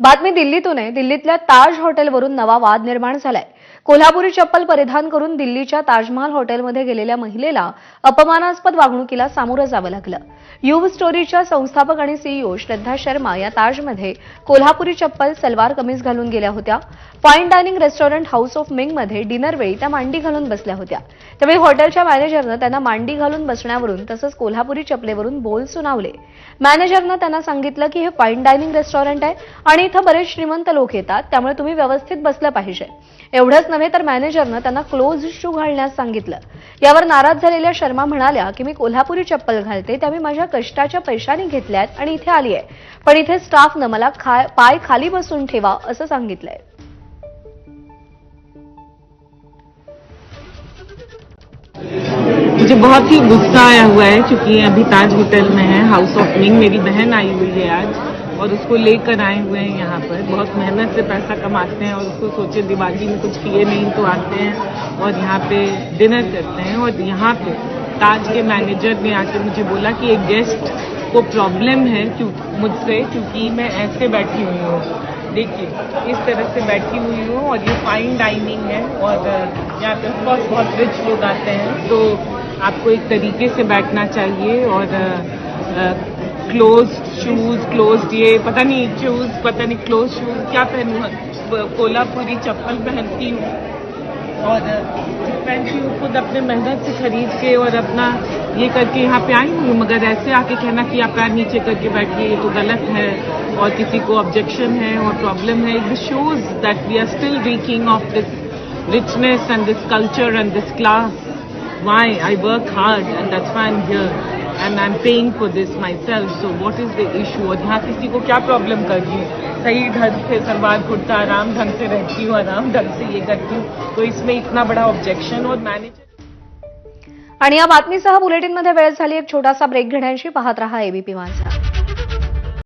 बातमी दिल्लीतून आहे. दिल्लीतल्या ताज हॉटेलवरून नवा वाद निर्माण झालाय. कोल्हापुरी चप्पल परिधान करून दिल्लीच्या ताजमहाल हॉटेलमध्ये गेलेल्या महिलेला अपमानास्पद वागणुकीला सामोरं जावं लागलं. युव स्टोरीच्या संस्थापक आणि सीईओ श्रद्धा शर्मा या ताजमध्ये कोल्हापुरी चप्पल सलवार कमीज घालून गेल्या होत्या. Fine dining restaurant house of मिंगमध्ये dinner वेळी त्या मांडी घालून बसल्या होत्या. त्यावेळी हॉटेलच्या मॅनेजरनं त्यांना मांडी घालून बसण्यावरून तसंच कोल्हापुरी चपलेवरून बोल सुनावले. मॅनेजरनं त्यांना सांगितलं की हे फाईन डायनिंग रेस्टॉरंट आहे आणि इथं बरेच श्रीमंत लोक येतात त्यामुळे तुम्ही व्यवस्थित बसलं पाहिजे. एवढंच नव्हे तर मॅनेजरनं त्यांना क्लोज शू घालण्यास सांगितलं. यावर नाराज झालेल्या शर्मा म्हणाल्या की मी कोल्हापुरी चप्पल घालते त्या मी माझ्या कष्टाच्या पैशाने घेतल्यात आणि इथे आली आहे. पण इथे स्टाफनं मला खा- पाय खाली बसून ठेवा असं सांगितलंय. मुझे बहुत ही गुस्सा आया हुआ है क्योंकि अभी ताज होटल में है हाउस ऑफ मेरी बहन आई हुई है आज। और उसको लेकर आए हुए हैं यहाँ पर। बहुत मेहनत से पैसा कमाते हैं और उसको सोचे दिवाली में कुछ किए नहीं तो आते हैं और यहाँ पे डिनर करते हैं और यहाँ पे ताज के मैनेजर ने आके मुझे बोला कि एक गेस्ट को प्रॉब्लम है मुझसे, क्योंकि मैं ऐसे बैठी हुई हूँ। देखिए, इस तरह से बैठी हुई हूँ और ये फाइन डाइनिंग है और यहाँ पे बहुत बहुत रिच लोग आते हैं। तो आपको एक तरीके से बैठना चाहिए और क्लोज शूज़ क्लोज ये, पता नहीं शूज़ पता नहीं क्लोज शूज़ क्या पहनूँ कोल्हापुरी चप्पल पहनती हूँ और पहनती हूँ खुद अपने मेहनत से खरीद के और अपना ये करके यहाँ पे आई हूँ, मगर ऐसे आके कहना कि आप पैर नीचे करके बैठिए, ये तो गलत है और किसी को ऑब्जेक्शन है और प्रॉब्लम है this shows that we are still reeking of this richness and this culture and this class. Why? I work hard and that's why I'm here. And I'm paying for this myself. So what is the issue? और यहाँ किसी को क्या problem कर रही हूँ सही ढंग से सलवार कुर्ता आराम ढंग से रहती हूँ आराम ढंग से ये करती हूँ तो इसमें इतना बड़ा ऑब्जेक्शन और मैनेजर आणि या बातमीसह बुलेटिनमध्ये वेळ झाली एक छोटासा ब्रेक घेण्याशी पाहत रहा एबीपी माझा